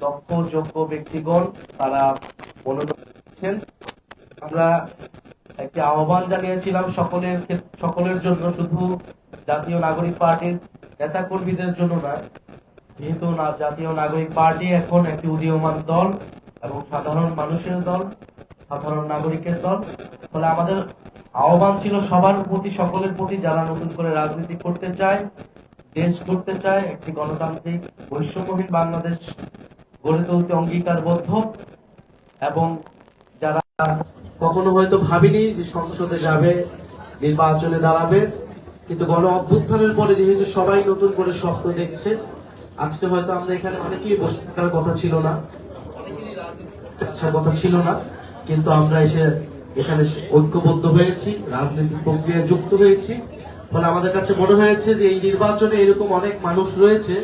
দক্ষ যোগ্য ব্যক্তিগণ তারা মনোনয়ন আমরা একটি আহ্বান জানিয়েছিলাম সকলের সকলের জন্য, শুধু জাতীয় নাগরিক পার্টির নেতা কর্মীদের জন্য নয়, যেহেতু না- জাতীয় নাগরিক পার্টি এখন একটি উদীয়মান দল এবং সাধারণ মানুষের দল, সাধারণ নাগরিকের দল। ফলে আমাদের আহ্বান ছিল সবার প্রতি, সকলের প্রতি যারা নতুন করে রাজনীতি করতে চায় দেশ করতে চায় একটি গণতান্ত্রিক বৈষম্যহীন বাংলাদেশ গড়ে তুলতে অঙ্গীকারবদ্ধ এবং যারা কখনো হয়তো ভাবিনি যে সংসদে যাবে, নির্বাচনে দাঁড়াবে, কিন্তু গণ অভ্যুত্থানের পরে যেহেতু সবাই নতুন করে স্বপ্ন দেখছে, আজকে হয়তো আমরা এখানে অনেকেই বসে থাকার কথা ছিল না আসার কথা ছিল না, কিন্তু আমরা এসে এখানে ঐক্যবদ্ধ হয়েছি, রাজনৈতিক প্রক্রিয়ায় যুক্ত হয়েছি। ফলে আমাদের কাছে মনে হয়েছে যে এই নির্বাচনে এরকম অনেক মানুষ রয়েছে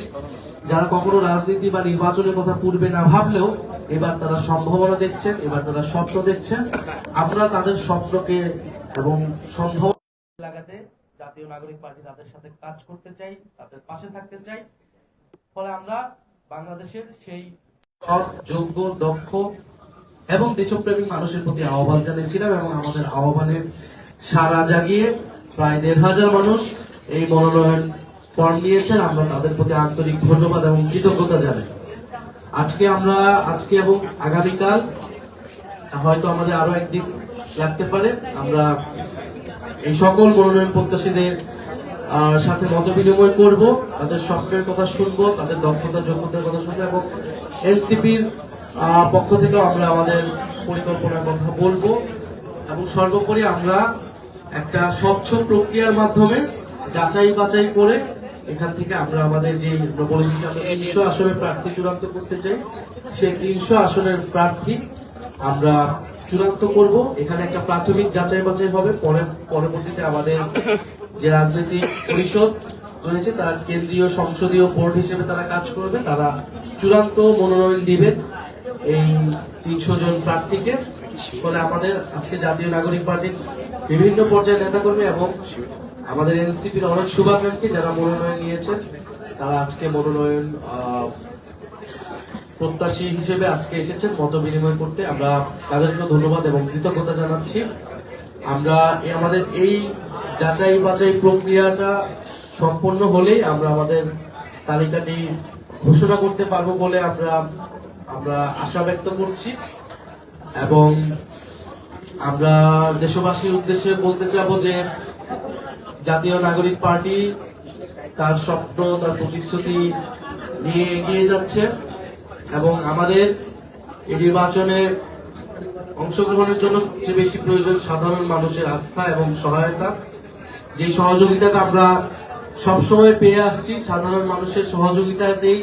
যারা কখনো রাজনীতি বা নির্বাচনের কথা পূর্বে না ভাবলেও এবার তারা সম্ভাবনা দেখছেন, এবার তারা স্বপ্ন দেখছেন। আমরা তাদের স্বপ্নকে এবং সম্ভব লাগাতে জাতীয় নাগরিক পার্টি তাদের সাথে কাজ করতে চাই, তাদের পাশে থাকতে চাই। ফলে আমরা বাংলাদেশের সেই সব যোগ্য, দক্ষ এবং দেশপ্রেমিক মানুষের প্রতি আহ্বান জানিয়েছিলাম এবং আমাদের আহ্বানের সারা জাগিয়ে প্রায় দেড় হাজার মানুষ এই মনোনয়ন ফর্ম নিয়েছেন। আমরা তাদের প্রতি আন্তরিক ধন্যবাদ এবং কৃতজ্ঞতা জানাই। আজকে আমরা, আজকে এবং আগামীকাল, হয়তো আমাদের আরও একদিন লাগতে পারে। আমরা এই সকল মনোনয়ন প্রত্যাশীদের সাথে মত বিনিময় করব, তাদের স্বপ্নের কথা শুনব, তাদের দক্ষতা, যোগ্যতার কথা শুনব এবং এনসিপির পক্ষ থেকেও আমরা আমাদের পরিকল্পনার কথা বলব। এবং সর্বোপরি আমরা একটা স্বচ্ছ প্রক্রিয়ার মাধ্যমে যাচাই বাছাই করে এখান থেকে আমরা আমাদের যে তিনশো আসনের প্রার্থী চূড়ান্ত করতে চাই, সেই তিনশো আসনের প্রার্থী আমরা চূড়ান্ত করব। এখানে একটা প্রাথমিক যাচাই বাছাই হবে। পরে, পরবর্তীতে আমাদের যে রাজনৈতিক পরিষদ রয়েছে, তারা কেন্দ্রীয় সংসদীয় বোর্ড হিসেবে তারা কাজ করবে। তারা চূড়ান্ত মনোনয়ন দিবেন এই তিনশো জন প্রার্থীকে। ফলে আমাদের আজকে জাতীয় নাগরিক পার্টির বিভিন্ন পর্যায়ের নেতাকর্মী এবং আমাদের এনসিপির অনেক শুভাকাঙ্ক্ষী যারা মনোনয়ন নিয়েছেন, তারা আজকে মনোনয়ন প্রত্যাশী হিসেবে আজকে এসেছেন মত বিনিময় করতে। আমরা তাদেরকে ধন্যবাদ এবং কৃতজ্ঞতা জানাচ্ছি। আমরা আমাদের এই যাচাই বাছাই প্রক্রিয়াটা সম্পন্ন হলেই আমরা আমাদের তালিকাটি ঘোষণা করতে পারব বলে আমরা আমরা আশা ব্যক্ত করছি। এবং আমরা দেশবাসীর উদ্দেশ্যে বলতে চাবো যে জাতীয় নাগরিক পার্টি তার স্বপ্ন, তার প্রতিশ্রুতি নিয়ে এগিয়ে যাচ্ছে এবং আমাদের এই নির্বাচনে অংশগ্রহণের জন্য সবচেয়ে বেশি প্রয়োজন সাধারণ মানুষের আস্থা এবং সহায়তা। যে সহযোগিতাটা আমরা সবসময় পেয়ে আসছি, সাধারণ মানুষের সহযোগিতাতেই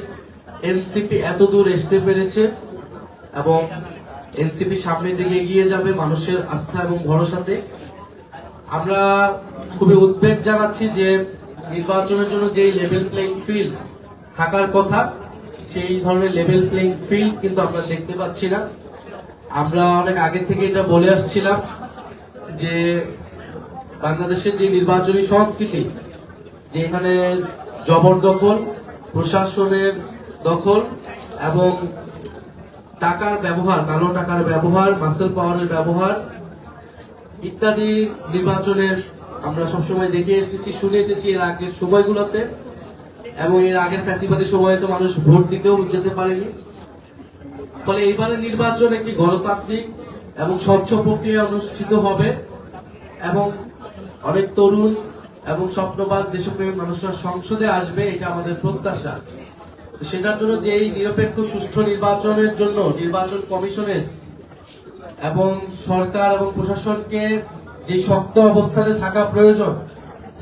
এনসিপি এত দূর আসতে পেরেছে এবং এনসিপি সামনের দিকে এগিয়ে যাবে মানুষের আস্থা এবং ভরসাতে। আমরা খুবই উদ্বেগ জানাচ্ছি যে নির্বাচনের জন্য যে লেভেল প্লেইং ফিল্ড থাকার কথা, সেই ধরনের লেভেল প্লেইং ফিল্ড কিন্তু আমরা দেখতে পাচ্ছি না। আমরা অনেক আগে থেকে এটা বলে আসছিলাম যে বাংলাদেশের যে নির্বাচনী সংস্কৃতি, যে এখানে জবরদখল প্রশাসনের দখল এবং টাকার ব্যবহার, কালো টাকার ব্যবহার মাসেল পাওয়ারের ব্যবহার ইত্যাদি নির্বাচনের আমরা সবসময় দেখে এসেছি, শুনে এসেছি এর আগের সময়গুলোতে এবং এর আগের ফ্যাসিবাদী সময়ে তো মানুষ ভোট দিতেও যেতে পারেনি। ফলে এইবারের নির্বাচন একটি গণতান্ত্রিক এবং স্বচ্ছ প্রক্রিয়া অনুষ্ঠিত হবে এবং অনেক তরুণ এবং স্বপ্নবাজ, দেশপ্রেমী মানুষরা সংসদে আসবে, এটা আমাদের প্রত্যাশা। সেটার জন্য যে এই নিরপেক্ষ সুষ্ঠু নির্বাচনের জন্য নির্বাচন কমিশনের এবং সরকার এবং প্রশাসনকে যে শক্ত অবস্থানে থাকা প্রয়োজন,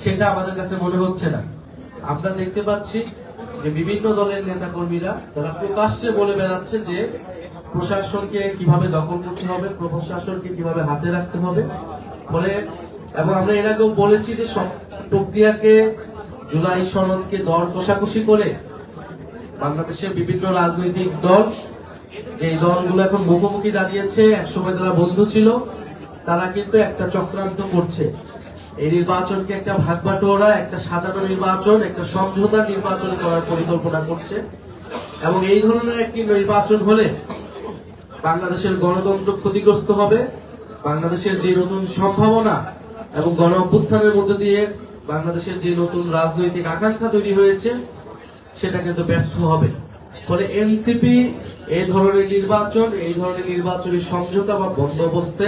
সেটা আমাদের কাছে মনে হচ্ছে না। আমরা দেখতে পাচ্ছি যে বিভিন্ন দলের নেতা কর্মীরা তারা প্রকাশ্যে বলে বেড়াচ্ছে যে প্রশাসনকে কীভাবে দখল করতে হবে, প্রশাসনকে কীভাবে হাতে রাখতে হবে। ফলে, এবং আমরা এর আগেও বলেছি যে সব প্রক্রিয়াকে জুলাই সনদকে দর কষাকষি করে বাংলাদেশের বিভিন্ন রাজনৈতিক দল যে দলগুলো এখন মুখোমুখি দাঁড়িয়েছে, একসময় তারা বন্ধু ছিল, তারা কিন্তু একটা চক্রান্ত করছে। এই নির্বাচনকে একটা ভাগ বাটোয়ারা একটা সাজানো নির্বাচন, একটা সমঝোতা নির্বাচন করার পরিকল্পনা করছে। এবং এই ধরনের একটি নির্বাচন হলে বাংলাদেশের গণতন্ত্র ক্ষতিগ্রস্ত হবে, বাংলাদেশের যে নতুন সম্ভাবনা এবং গণ অভ্যুত্থানের মধ্যে দিয়ে বাংলাদেশের যে নতুন রাজনৈতিক আকাঙ্ক্ষা তৈরি হয়েছে সেটা কিন্তু ব্যর্থ হবে। ফলে এনসিপি এই ধরনের নির্বাচন, এই ধরনের নির্বাচনী সমঝোতা বা বন্দোবস্তে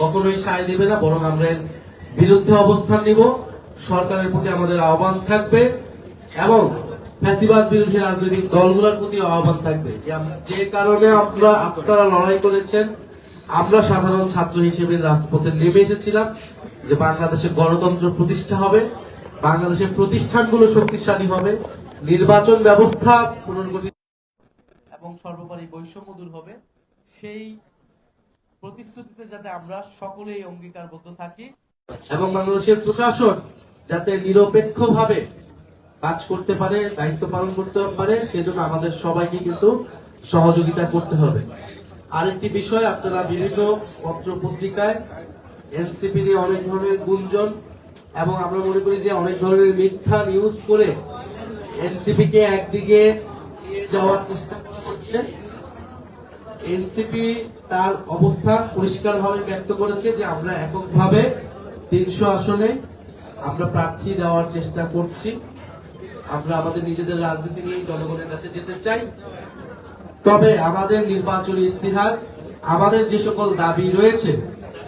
কখনোই সায় দিবে না, বরং আমরা বিরুদ্ধে অবস্থান নিব। সরকারের প্রতি আমাদের আহ্বান থাকবে এবং ফ্যাসিবাদ বিরোধী রাজনৈতিক দলগুলোর প্রতি আহ্বান থাকবে যে কারণে আমরা, আপনারা লড়াই করেছেন, আমরা সাধারণ ছাত্র হিসেবে রাজপথে নেমে এসেছিলাম যে বাংলাদেশে গণতন্ত্র প্রতিষ্ঠা হবে। বাংলাদেশের প্রতিষ্ঠানগুলো শক্তিশালী হবে, নির্বাচন ব্যবস্থা পুনর্গঠিত এবং সর্বোপরি বৈষম্য দূর হবে। সেই প্রতিশ্রুতিতে যাতে আমরা সকলেই অঙ্গীকারবদ্ধ থাকি এবং বাংলাদেশের প্রশাসন যাতে নিরপেক্ষভাবে কাজ করতে পারে, দায়িত্ব পালন করতে পারে, সেজন্য আমাদের সবাইকে কিন্তু সহযোগিতা করতে হবে। আরেকটি বিষয়, আপনারা বিভিন্ন পত্র পত্রিকায়, এনসিপি নিয়ে অনেক ধরনের গুঞ্জন এবং আমরা মনে করি যে অনেক ধরনের মিথ্যা নিউজ করে এনসিপি কে একদিকে যাওয়ার চেষ্টা করা হচ্ছে এনসিপি তার অবস্থান পরিষ্কারভাবে ব্যক্ত করেছে যে আমরা এককভাবে তিনশো আসনে আমরা প্রার্থী দেওয়ার চেষ্টা করছি। আমরা আমাদের নিজেদের রাজনীতি নিয়ে জনগণের কাছে যেতে চাই। তবে আমাদের নির্বাচনী ইস্তিহার আমাদের যে সকল দাবি রয়েছে,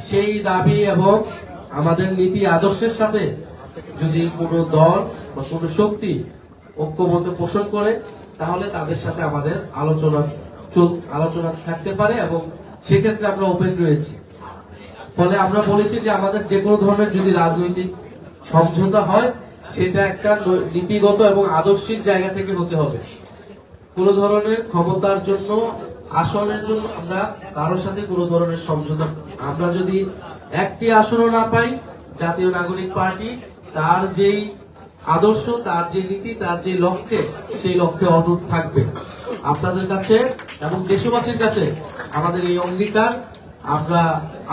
সেই দাবি এবং আমাদের নীতি আদর্শের সাথে যদি কোনো দল বা কোনো শক্তি ঐক্যবদ্ধ পোষণ করে, তাহলে তাদের সাথে আমাদের আলোচনা আলোচনা থাকতে পারে এবং সেক্ষেত্রে আমরা ওপেন রয়েছি। ফলে আমরা বলেছি যে আমাদের যে কোনো ধরনের যদি রাজনৈতিক সমঝোতা হয়, সেটা একটা নীতিগত এবং আদর্শিক জায়গা থেকে হতে হবে। কোন ধরনের ক্ষমতার জন্য, আসনের জন্য আমরা কারোর সাথে কোনো ধরনের সমঝোতা আমরা যদি একটি আসনও না পাই, জাতীয় নাগরিক পার্টি, তার যেই আদর্শ, তার যে নীতি, তার যে লক্ষ্যে, সেই লক্ষ্যে অটুট থাকবে। আপনাদের কাছে এবং দেশবাসীর কাছে আমাদের এই অঙ্গীকার আমরা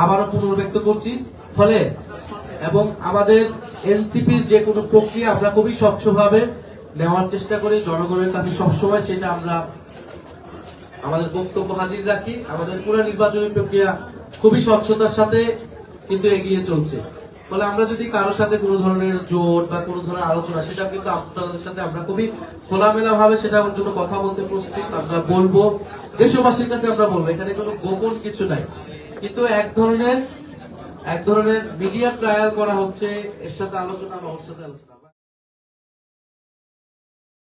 আবারও পুনর্ব্যক্ত করছি। ফলে এবং আমাদের এনসিপির যে কোনো প্রক্রিয়া আমরা খুবই স্বচ্ছভাবে নেওয়ার চেষ্টা করি। জনগণের কাছে সবসময় সেটা আমরা আমাদের বক্তব্য হাজির রাখি। আমাদের পুরো নির্বাচনী প্রক্রিয়া খুবই স্বচ্ছতার সাথে কিন্তু এগিয়ে চলছে। ফলে আমরা যদি কারোর সাথে কোনো ধরনের জোট বা কোনো ধরনের আলোচনা, সেটা কিন্তু আপনাদের সাথে আমরা খুবই খোলামেলা ভাবে সেটার জন্য কথা বলতে প্রস্তুত, আমরা বলব। দেশবাসীর কাছে আমরা বলব, এখানে কোনো গোপন কিছু নাই। কিন্তু এক ধরনের এক ধরনের মিডিয়া ট্রায়াল করা হচ্ছে, এর সাথে আলোচনা বা ওর সাথে আলোচনা।